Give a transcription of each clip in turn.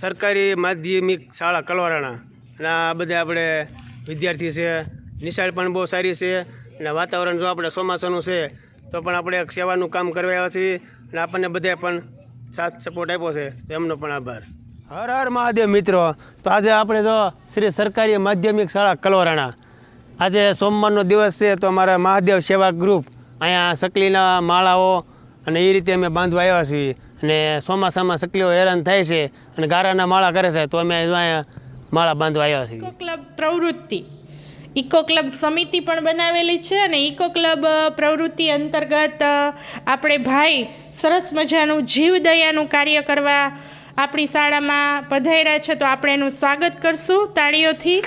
સરકારી માધ્યમિક શાળા કલવારાણા. અને આ બધા આપણે વિદ્યાર્થી છે. નિશાળ પણ બહુ સારી છે. અને વાતાવરણ જો આપણે ચોમાસાનું છે, તો પણ આપણે એક સેવાનું કામ કરવા આવ્યા છીએ. અને આપણને બધા પણ સાથ સપોર્ટ આપ્યો છે. તેમનો પણ આભાર. હર હર મહાદેવ મિત્રો. તો આજે આપણે જો શ્રી સરકારી માધ્યમિક શાળા કલવારાણા. આજે સોમવારનો દિવસ છે, તો અમારા મહાદેવ સેવા ગ્રુપ અહીંયા સકલીના માળાઓ અને એ રીતે અમે બાંધવા આવ્યા છીએ. અને ચોમાસામાં સકલીઓ હેરાન થાય છે અને ગારાના માળા કરે છે, તો અમે માળા બાંધવા આવ્યા છીએ. ઇકો ક્લબ પ્રવૃત્તિ. ઇકો ક્લબ સમિતિ પણ બનાવેલી છે અને ઇકો ક્લબ પ્રવૃત્તિ અંતર્ગત આપણે ભાઈ સરસ મજાનું જીવદયાનું કાર્ય કરવા આપણી શાળામાં પધાર્યા છે, તો આપણે એનું સ્વાગત કરશું તાળીઓથી.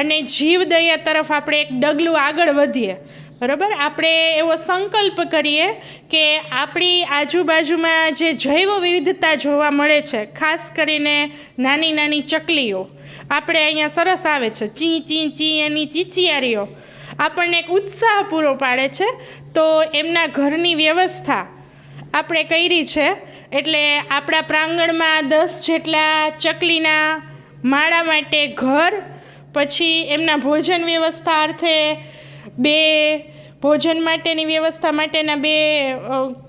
અને જીવદયા તરફ આપણે એક ડગલું આગળ વધીએ. બરાબર? આપણે એવો સંકલ્પ કરીએ કે આપણી આજુબાજુમાં જે જૈવ વિવિધતા જોવા મળે છે, ખાસ કરીને નાની નાની ચકલીઓ, આપણે અહીંયા સરસ આવે છે. ચી ચી ચી એની ચીચિયારીઓ. આપણને એક ઉત્સાહ પૂરો પાડે છે. તો એમના ઘરની વ્યવસ્થા આપણે કરી છે. એટલે આપણા પ્રાંગણમાં દસ જેટલા ચકલીના માળા માટે ઘર, પછી એમના ભોજન વ્યવસ્થા અર્થે બે ભોજન માટેની વ્યવસ્થા માટેના બે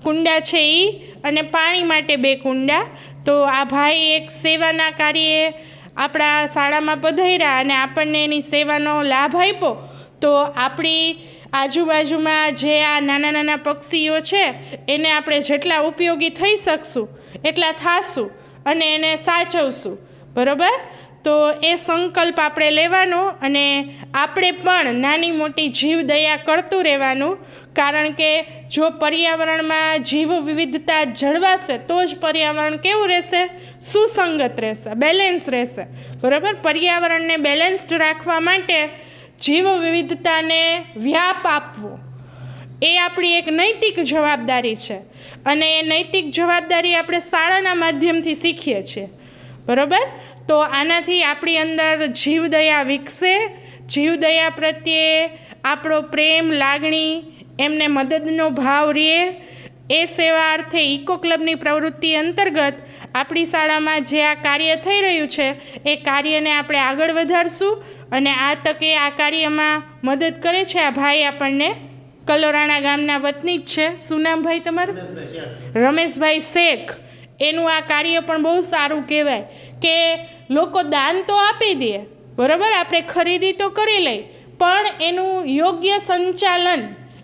કુંડા છે એ અને પાણી માટે બે કુંડા. તો આ ભાઈ એક સેવાના કાર્યે આપણા શાળામાં પધાર્યા અને આપણને એની સેવાનો લાભ આપ્યો. તો આપણી આજુબાજુમાં જે આ નાના નાના પક્ષીઓ છે, એને આપણે જેટલા ઉપયોગી થઈ શકશું, એટલા થાશું અને એને સાચવશું. બરાબર? તો એ સંકલ્પ આપણે લેવાનો અને આપણે પણ નાની મોટી જીવદયા કરતું રહેવાનું. કારણ કે જો પર્યાવરણમાં જીવ વિવિધતા જળવાશે, તો જ પર્યાવરણ કેવું રહેશે? સુસંગત રહેશે, બેલેન્સ રહેશે. બરાબર? પર્યાવરણને બેલેન્સ્ડ રાખવા માટે જીવ વિવિધતાને વ્યાપ આપવો. એ આપણી એક નૈતિક જવાબદારી છે. અને એ નૈતિક જવાબદારી આપણે શાળાના માધ્યમથી શીખીએ છીએ. બરાબર? તો આનાથી આપણી અંદર જીવદયા વિકસે. જીવદયા પ્રત્યે આપણો પ્રેમ લાગણી એમને મદદનો ભાવ રહે એ સેવા અર્થે ઇકો ક્લબની પ્રવૃત્તિ અંતર્ગત આપણી શાળામાં જે આ કાર્ય થઈ રહ્યું છે એ કાર્યને આપણે આગળ વધારશું અને આ તકે આ કાર્યમાં મદદ કરે છે આ ભાઈ આપણને. કલોરાણા ગામના વતની જ છે. શું નામ ભાઈ તમારું? રમેશભાઈ શેખ. એનું આ કાર્ય પણ બહુ સારું કહેવાય કે લોકો દાન તો આપી દે, બરાબર? આપણે ખરીદી તો કરી લઈ, પણ એનું યોગ્ય સંચાલન,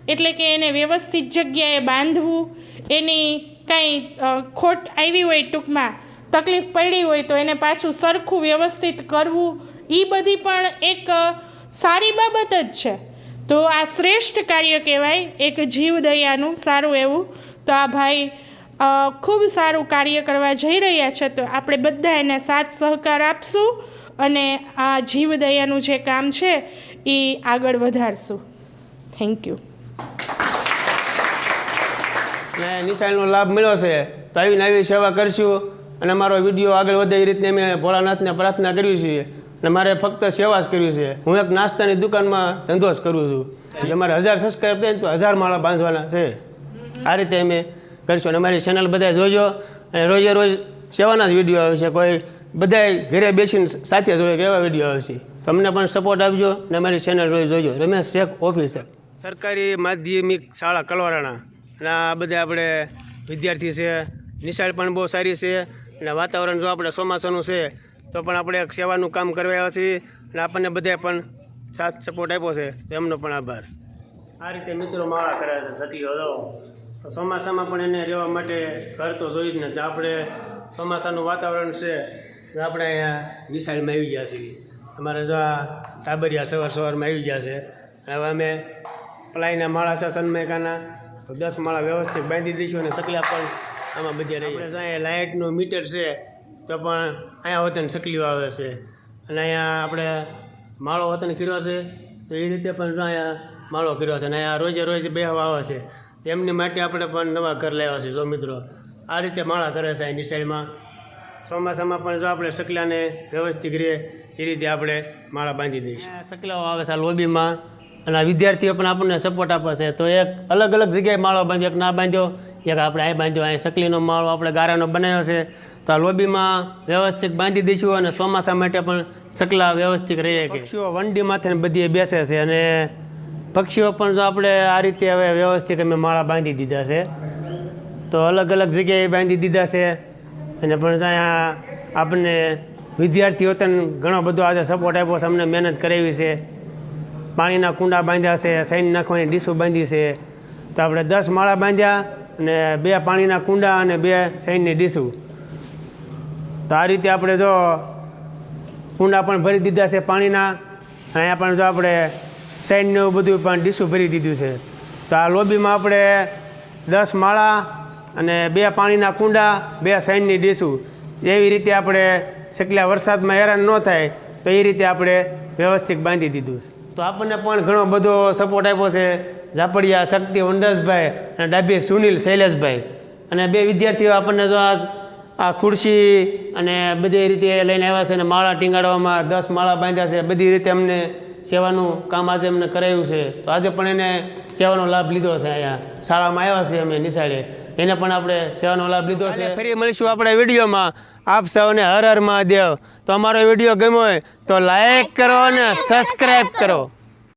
એટલે કે એને વ્યવસ્થિત જગ્યાએ બાંધવું, એની કાંઈ ખોટ આવી હોય ટૂંકમાં, તકલીફ પડી હોય તો એને પાછું સરખું વ્યવસ્થિત કરવું એ બધી પણ એક સારી બાબત જ છે. તો આ શ્રેષ્ઠ કાર્ય કહેવાય એક જીવદયાનું, સારું એવું. તો આ ભાઈ ખૂબ સારું કાર્ય કરવા જઈ રહ્યા છે, તો આપણે બધા એને સાથ સહકાર આપશું અને આ જીવદયાનું જે કામ છે, એ આગળ વધારશું. થેન્ક યુ ને નિશાળનો લાભ મળ્યો છે, તો આવીને આવી સેવા કરશું અને મારો વીડિયો આગળ વધે એ રીતને મેં ભોળાનાથને પ્રાર્થના કરવી છીએ અને મારે ફક્ત સેવા જ કરવી છે. હું એક નાસ્તાની દુકાનમાં ધંધો જ કરું છું. એટલે મારે હજાર સબસ્ક્રાઈબ થાય તો હજાર માળા બાંધવાના છે. આ રીતે અમે કરીશું અને અમારી ચેનલ બધા જોજો. અને રોજે રોજ સેવાના જ વીડિયો આવશે. કોઈ બધાય ઘરે બેસીને સાથે જોઈએ કે એવા વીડિયો આવશે. તમને પણ સપોર્ટ આપજો અને અમારી ચેનલ રોજ જોજો. રમેશ શેખ ઓફિસર સરકારી માધ્યમિક શાળા કલવારાણા. અને આ બધા આપણે વિદ્યાર્થી છે. નિશાળ પણ બહુ સારી છે. અને વાતાવરણ જો આપણે ચોમાસાનું છે તો પણ આપણે એક સેવાનું કામ કરવા આવ્યા છીએ. અને આપણને બધાએ પણ સાથ સપોર્ટ આપ્યો છે. એમનો પણ આભાર. આ રીતે મિત્રો માળા કરે છે. સતી જો તો ચોમાસામાં પણ એને રહેવા માટે ઘર તો જોઈ જ ને તો આપણે ચોમાસાનું વાતાવરણ છે તો આપણે અહીંયા વિશાળમાં આવી ગયા છીએ. અમારે જો આ ટાબરિયા સવાર સવારમાં આવી ગયા છે. હવે અમે પ્લાયના માળા છે સનમેકાના તો દસ માળા વ્યવસ્થિત બાંધી દઈશું અને સકલા પણ આમાં બધી રહી આપણે અહીંયા લાઇટનું મીટર છે, તો પણ અહીંયા વતન સકલીઓ આવે છે. અને અહીંયા આપણે માળો વતન કર્યો છે, તો એ રીતે પણ અહીંયા માળો કર્યો છે. અને અહીંયા રોજે રોજ બેહવા આવે છે. એમની માટે આપણે પણ નવા ઘર લાવ્યા છે જો મિત્રો. આ રીતે માળા કરે છે એની સાઈડમાં. ચોમાસામાં પણ જો આપણે સકલાને વ્યવસ્થિત રહે એ રીતે આપણે માળા બાંધી દઈશું. સકલાઓ આવે છે આ લોબીમાં અને આ વિદ્યાર્થીઓ પણ આપણને સપોર્ટ આપે છે. તો એક અલગ અલગ જગ્યાએ માળો બાંધ્યો એક ના બાંધ્યો એક આપણે આ બાંધ્યો અહીં સકલીનો માળો આપણે ગારાનો બનાવ્યો છે. તો આ લોબીમાં વ્યવસ્થિત બાંધી દઈશું અને ચોમાસા માટે પણ સકલા વ્યવસ્થિત રહે કે. પક્ષીઓ વંડી માથે બધી બેસે છે અને પક્ષીઓ પણ જો આપણે આ રીતે હવે વ્યવસ્થિત અમે માળા બાંધી દીધા છે, તો અલગ અલગ જગ્યાએ બાંધી દીધા છે અને પણ અહીંયા આપણને વિદ્યાર્થીઓ તને ઘણો બધો આજે સપોર્ટ આપ્યો છે, અમને મહેનત કરાવી છે. પાણીના કુંડા બાંધ્યા છે સાઈન નાખવાની ડીશો બાંધી છે. તો આપણે દસ માળા બાંધ્યા અને બે પાણીના કુંડા અને બે સાઈનની ડીશું. તો આ રીતે આપણે જો કુંડા પણ ભરી દીધા છે પાણીના. અહીંયા પણ જો આપણે સાઈનને એવું બધું પણ ડીશું ભરી દીધું છે. તો આ લોબીમાં આપણે દસ માળા અને બે પાણીના કુંડા, બે સાઈનની ડીશું એવી રીતે આપણે શેકલા વરસાદમાં હેરાન ન થાય, તો એ રીતે આપણે વ્યવસ્થિત બાંધી દીધું છે. તો આપણને પણ ઘણો બધો સપોર્ટ આપ્યો છે ઝાપડિયા, શક્તિ વંડસભાઈ અને ડાબી સુનિલ શૈલેષભાઈ. અને બે વિદ્યાર્થીઓ આપણને જો આ ખુરશી અને બધી રીતે લઈને આવ્યા છે અને માળા ટીંગાડવામાં દસ માળા બાંધ્યા છે. બધી રીતે અમને સેવાનું કામ આજે અમને કરાયું છે, તો આજે પણ એને સેવાનો લાભ લીધો છે અહીંયા. શાળામાં આવ્યા છે અમે નિશાળે. એને પણ આપણે સેવાનો લાભ લીધો છે. ફરી મળીશું આપણે વિડીયોમાં. આપ સૌને હર હર મહાદેવ. તો અમારો વીડિયો ગમ્યો હોય તો લાઈક કરો અને સબસ્ક્રાઈબ કરો.